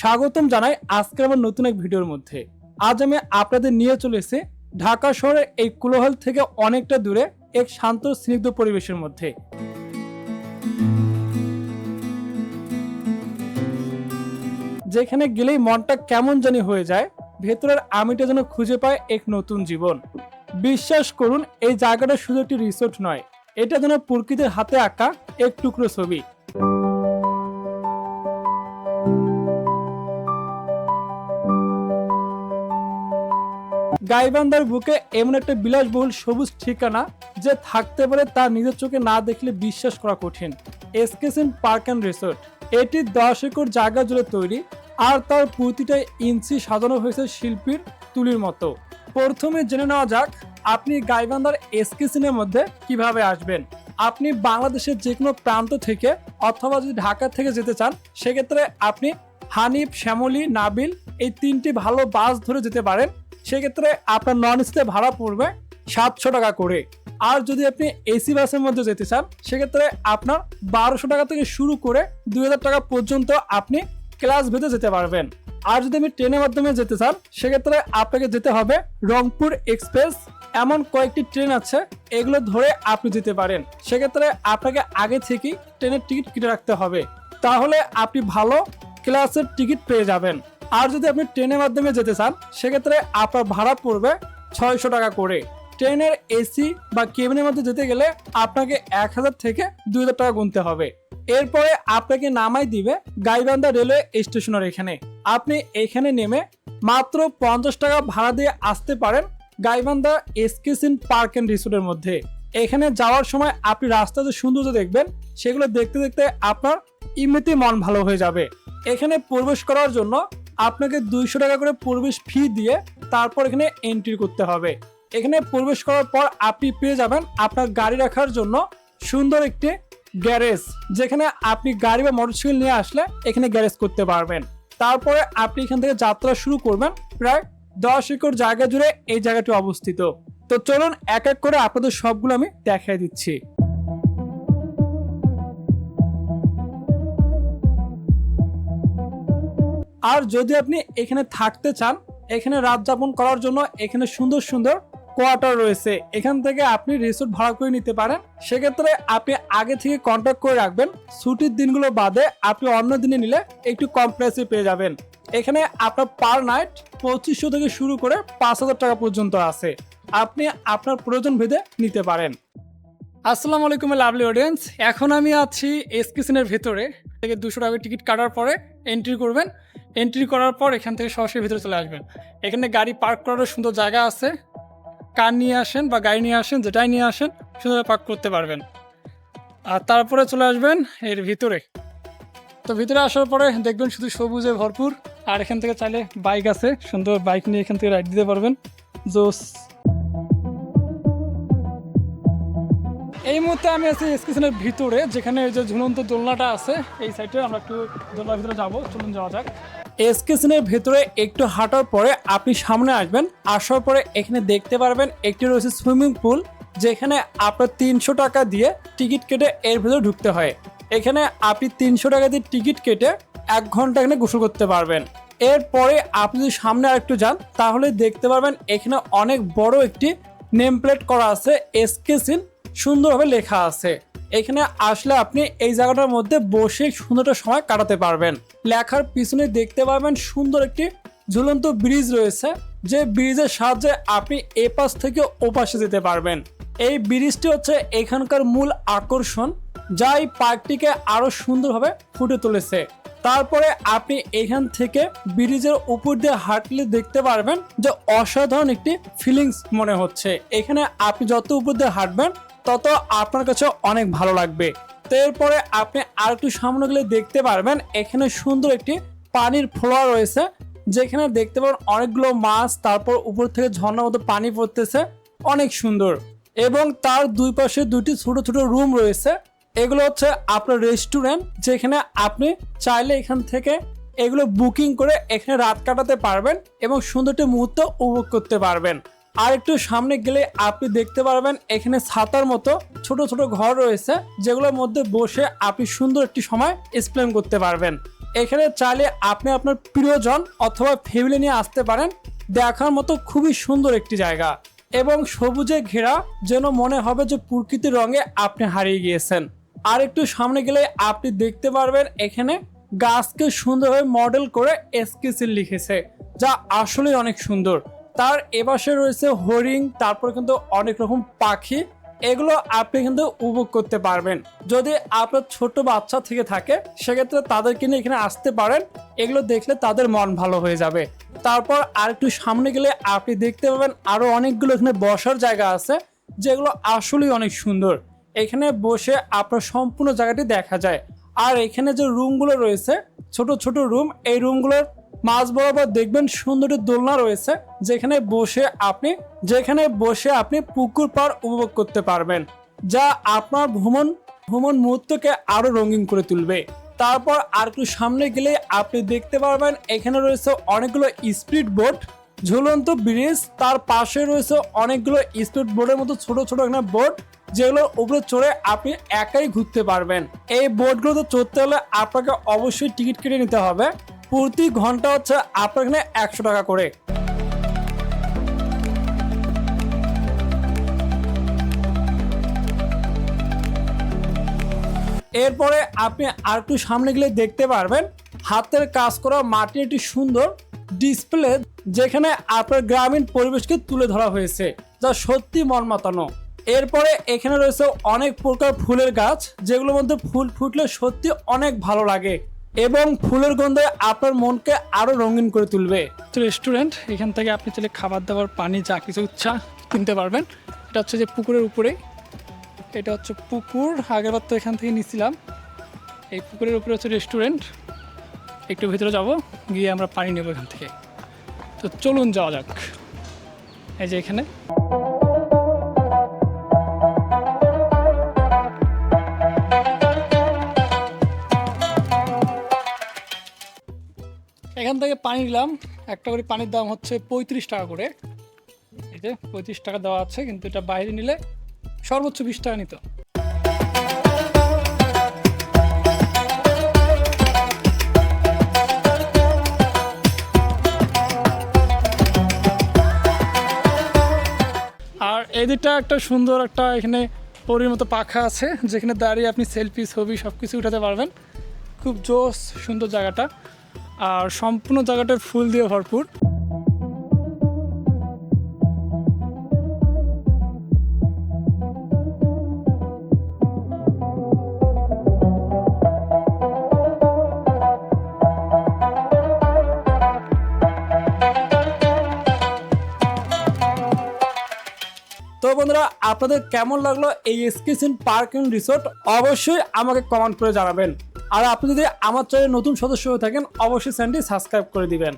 স্বাগতম জানাই আজকে আমার নতুন এক ভিডিওর মধ্যে। আজ আমি আপনাদের নিয়ে চলে এসে ঢাকা শহরের এই কুলোহল থেকে অনেকটা দূরে এক শান্ত, স্নিগ্ধ পরিবেশের মধ্যে। যেখানে গেলেই মনটা কেমন জানি হয়ে যায়, ভেতরের আমিটা যেন খুঁজে পায় এক নতুন জীবন। বিশ্বাস করুন, এই জায়গাটা শুধু একটি রিসোর্ট নয়। এটা যেন প্রকৃতির হাতে আঁকা এক টুকরো ছবি। গাইবান্ধার বুকে এমন একটা বিলাসবহুল সবুজ ঠিকানা যে থাকতে পারে তার নিজের চোখে না দেখলে বিশ্বাস করা কঠিন। এসকেসিন পার্ক অ্যান্ড রিসোর্ট। এটি দশ একর জায়গা জুড়ে তৈরি, আর তার প্রতিটা ইঞ্চি সাজানো হয়েছে শিল্পীর তুলির মতো। প্রথমে জেনে নেওয়া যাক আপনি গাইবান্ধার এসকেসিনের মধ্যে কীভাবে আসবেন। আপনি বাংলাদেশের যে কোনো প্রান্ত থেকে অথবা যদি ঢাকা থেকে যেতে চান, সেক্ষেত্রে আপনি হানিফ, শ্যামলি, নাবিল এই তিনটি ভালো বাস ধরে যেতে পারেন। সেক্ষেত্রে আপনার নন এসিতে ভাড়া পড়বে সাতশো টাকা করে। আর যদি আপনি এসি বাসের মধ্যে যেতে চান, সেক্ষেত্রে আপনার বারোশো টাকা থেকে শুরু করে দুই হাজার টাকা পর্যন্ত আপনি ক্লাস ভেদে যেতে পারবেন। আর যদি আমি ট্রেনের মাধ্যমে যেতে চান, সেক্ষেত্রে আপনাকে যেতে হবে রংপুর এক্সপ্রেস। এমন কয়েকটি ট্রেন আছে, এগুলো ধরে আপনি যেতে পারেন। সেক্ষেত্রে আপনাকে আগে থেকেই ট্রেনের টিকিট কেটে রাখতে হবে। তাহলে আপনি ভালো ক্লাসের টিকিট পেয়ে যাবেন। আর যদি আপনি ট্রেনের মাধ্যমে যেতে চান, সেক্ষেত্রে আপনার ভাড়া পড়বে ছয়শো টাকা করে। ট্রেনের এসি বা কেবিনের মধ্যে যেতে গেলে আপনাকে এক হাজার থেকে দুই হাজার টাকা গুনতে হবে। এরপরে আপনাকে নামাই দিবে গাইবান্ধা রেলওয়ে স্টেশনের এখানে। আপনি এখানে নেমে মাত্র পঞ্চাশ টাকা ভাড়া দিয়ে আসতে পারেন গাইবান্ধা এসকেসিন পার্ক অ্যান্ড রিসোর্টের মধ্যে। এখানে যাওয়ার সময় আপনি রাস্তাতে সৌন্দর্য দেখবেন, সেগুলো দেখতে দেখতে আপনার এমনিতেই মন ভালো হয়ে যাবে। এখানে প্রবেশ করার জন্য আপনাকে দুইশো টাকা করে প্রবেশ ফি দিয়ে তারপর এখানে এন্ট্রি করতে হবে। এখানে প্রবেশ করার পর আপনি পেয়ে যাবেন আপনার গাড়ি রাখার জন্য সুন্দর একটি গ্যারেজ, যেখানে আপনি গাড়ি বা মোটরসাইকেল নিয়ে আসলে এখানে গ্যারেজ করতে পারবেন। তারপরে আপনি এখান থেকে যাত্রা শুরু করবেন প্রায় দশ একর জায়গা জুড়ে এই জায়গাটি অবস্থিত। তো চলুন এক এক করে আপনাদের সবগুলো আমি দেখাই দিচ্ছি। আর যদি আপনি এখানে থাকতে চান, এখানে রাত যাপন করার জন্য এখানে সুন্দর সুন্দর কোয়ার্টার রয়েছে, এখান থেকে আপনি রিসোর্ট ভাড়া করে নিতে পারেন। সেক্ষেত্রে আপনি আগে থেকে কন্ট্যাক্ট করে রাখবেন। ছুটির দিনগুলো বাদে আপনি অন্য দিনে নিলে একটু কম প্রাইসে পেয়ে যাবেন। এখানে আপনার পার নাইট পঁচিশশো থেকে শুরু করে পাঁচ হাজার টাকা পর্যন্ত আছে। আপনি আপনার প্রয়োজন ভেদে নিতে পারেন। আসসালামু আলাইকুম লাভলি অডিয়েন্স, এখন আমি আছি এসকিসিনের ভেতরে। থেকে দুশো টাকা টিকিট কাটার পরে এন্ট্রি করবেন। এন্ট্রি করার পর এখান থেকে সরাসরি ভেতরে চলে আসবেন। এখানে গাড়ি পার্ক করারও সুন্দর জায়গা আছে। কার নিয়ে আসেন বা গাড়ি নিয়ে আসেন, যেটাই নিয়ে আসেন সুন্দর পার্ক করতে পারবেন। আর তারপরে চলে আসবেন এর ভিতরে। তো ভিতরে আসার পরে দেখবেন শুধু সবুজে ভরপুর, আর এখান থেকে চাইলে বাইক আছে, সুন্দর বাইক নিয়ে এখান থেকে রাইড দিতে পারবেন। জোস। এই মুহূর্তে আমি আছি স্টেশনের ভিতরে, যেখানে যে ঝুলন্ত দোলনাটা আছে, এই সাইডে আমরা একটু দোলনার ভিতরে যাব। চলুন যাওয়া যাক। এসকেশনের ভেতরে একটু হাঁটার পরে আপনি সামনে আসবেন, আসার পরে এখানে দেখতে পারবেন একটি রয়েছে সুইমিং পুল, যেখানে আপনার তিনশো টাকা দিয়ে টিকিট কেটে এর ভেতরে ঢুকতে হয়। এখানে আপনি তিনশো টাকা দিয়ে টিকিট কেটে এক ঘণ্টা এখানে গোসল করতে পারবেন। এরপরে আপনি যদি সামনে আরেকটু যান, তাহলে দেখতে পারবেন এখানে অনেক বড় একটি নেম প্লেট করা আছে এসকেসিন সুন্দরভাবে লেখা আছে। এখানে আসলে আপনি এই জায়গাটার মধ্যে বসে সুন্দরটা সময় কাটাতে পারবেন। লেখার পিছনে দেখতে পাবেন সুন্দর একটি ঝুলন্ত ব্রিজ রয়েছে, যে ব্রিজের সাহায্যে আপনি এ পাশ থেকে ও পাশে যেতে পারবেন। এই ব্রিজটি হচ্ছে এখানকার মূল আকর্ষণ, যা এই পার্কটিকে আরও সুন্দরভাবে ফুটে তুলেছে। তারপরে আপনি এখান থেকে ব্রিজের উপর দিয়ে হাঁটলে দেখতে পারবেন যে অসাধারণ একটি ফিলিংস মনে হচ্ছে। এখানে আপনি যত উপর দিয়ে হাঁটবেন তত আপনার কাছে অনেক ভালো লাগবে। তো এরপরে আপনি আর একটু সামনে গেলে দেখতে পারবেন, এখানে সুন্দর একটি পানির ফ্লোয়ার রয়েছে, যেখানে দেখতে পাবেন অনেকগুলো মাছ, তারপর উপর থেকে ঝর্ণার মতো পানি পড়তেছে, অনেক সুন্দর। এবং তার দুই পাশে দুটি ছোট ছোট রুম রয়েছে, এগুলো হচ্ছে আপনার রেস্টুরেন্ট, যেখানে আপনি চাইলে এখান থেকে এগুলো বুকিং করে এখানে রাত কাটাতে পারবেন এবং সুন্দরটি মুহূর্ত উপভোগ করতে পারবেন। আর একটু সামনে গেলে আপনি দেখতে পারবেন এখানে ছাতার মতো ছোট ছোট ঘর রয়েছে, যেগুলোর মধ্যে বসে আপনি সুন্দর একটি সময় স্পেন্ড করতে পারবেন। এখানে চাইলে আপনি আপনার প্রিয়জন অথবা ফ্যামিলি নিয়ে আসতে পারেন, দেখার মতো খুবই সুন্দর একটি জায়গা। এবং সবুজে ঘেরা, যেন মনে হবে যে প্রকৃতির রঙে আপনি হারিয়ে গিয়েছেন। আর একটু সামনে গেলে আপনি দেখতে পারবেন এখানে গাছকে সুন্দরভাবে মডেল করে এসকেসিল লিখেছে, যা আসলে অনেক সুন্দর। তার এপাশে রয়েছে হরিণ, তারপর কিন্তু অনেক রকম পাখি। এগুলো আপনি কিন্তু উপভোগ করতে পারবেন। যদি আপনার ছোট বাচ্চা থেকে থাকে, সেক্ষেত্রে তাদেরকে নিয়ে এখানে আসতে পারেন। এগুলো দেখলে তাদের মন ভালো হয়ে যাবে। তারপর আর একটু সামনে গেলে আপনি দেখতে পাবেন আরও অনেকগুলো এখানে বসার জায়গা আছে, যেগুলো আসলেই অনেক সুন্দর। এখানে বসে আপনার সম্পূর্ণ জায়গাটি দেখা যায়। আর এখানে যে রুমগুলো রয়েছে, ছোট ছোট রুম এই রুমগুলোর মাঝ বরাবর দেখবেন সুন্দর দোলনা রয়েছে, যেখানে বসে আপনি, যেখানে বসে আপনি পুকুর পার উপভোগ করতে পারবেন, যা আপনার ভ্রমণ ভ্রমণ মুহূর্তকে আরও রঙিন করে তুলবে। তারপর আর একটু সামনে গেলে আপনি দেখতে পারবেন, এখানে রয়েছে অনেকগুলো স্পিড বোট, ঝুলন্ত ব্রিজ, তার পাশে রয়েছে অনেকগুলো স্পিড বোর্ডের মতো ছোট ছোট এখানে বোট যেগুলোর উপরে চড়ে আপনি একাই ঘুরতে পারবেন। এই বোটগুলোতে চড়তে হলে আপনাকে অবশ্যই টিকিট কেটে নিতে হবে। প্রতি ঘণ্টা হচ্ছে আপনার এখানে একশো টাকা করে। এরপরে আপনি আর একটু সামনে গেলে দেখতে পারবেন, হাতের কাজ করা মাটির একটি সুন্দর ডিসপ্লে যেখানে আপনার গ্রামীণ পরিবেশকে তুলে ধরা হয়েছে, যা সত্যি মন মাতানো এরপরে এখানে রয়েছে অনেক প্রকার ফুলের গাছ, যেগুলোর মধ্যে ফুল ফুটলে সত্যি অনেক ভালো লাগে। এবং ফুলের গন্ধে আপনার মনকে আরও রঙিন করে তুলবে। তো রেস্টুরেন্ট এখান থেকে আপনি চাইলে খাবার দাবার, পানি, যা কিছু ইচ্ছা কিনতে পারবেন। এটা হচ্ছে যে পুকুরের উপরে। এটা হচ্ছে পুকুর। আগেরবার তো এখান থেকে নিছিলাম। এই পুকুরের উপরে হচ্ছে রেস্টুরেন্ট একটু ভিতরে যাব, গিয়ে আমরা পানি নেব এখান থেকে। তো চলুন যাওয়া যাক। এই যে এখানে। এখান থেকে পানি নিলাম। একটা করে পানির দাম হচ্ছে পঁয়ত্রিশ টাকা করে। এই যে পঁয়ত্রিশ টাকা দেওয়া আছে, কিন্তু এটা বাইরে নিলে সর্বোচ্চ বিশ টাকা নিত। আর এদিকটা একটা সুন্দর একটা এখানে পরির মতো পাখা আছে, যেখানে দাঁড়িয়ে আপনি সেলফি ছবি সব কিছু উঠাতে পারবেন। খুব জোস সুন্দর জায়গাটা। আর সম্পূর্ণ জায়গাটা ফুল দিয়ে ভরপুর। তো বন্ধুরা, আপনাদের কেমন লাগল এই স্কিসিন পার্ক রিসোর্ট? অবশ্যই আমাকে কমেন্ট করে জানাবেন। আর আপনি যদি আমার চ্যানেল নতুন সদস্য হয়ে থাকেন, অবশ্যই চ্যানেলটি সাবস্ক্রাইব করে দিবেন।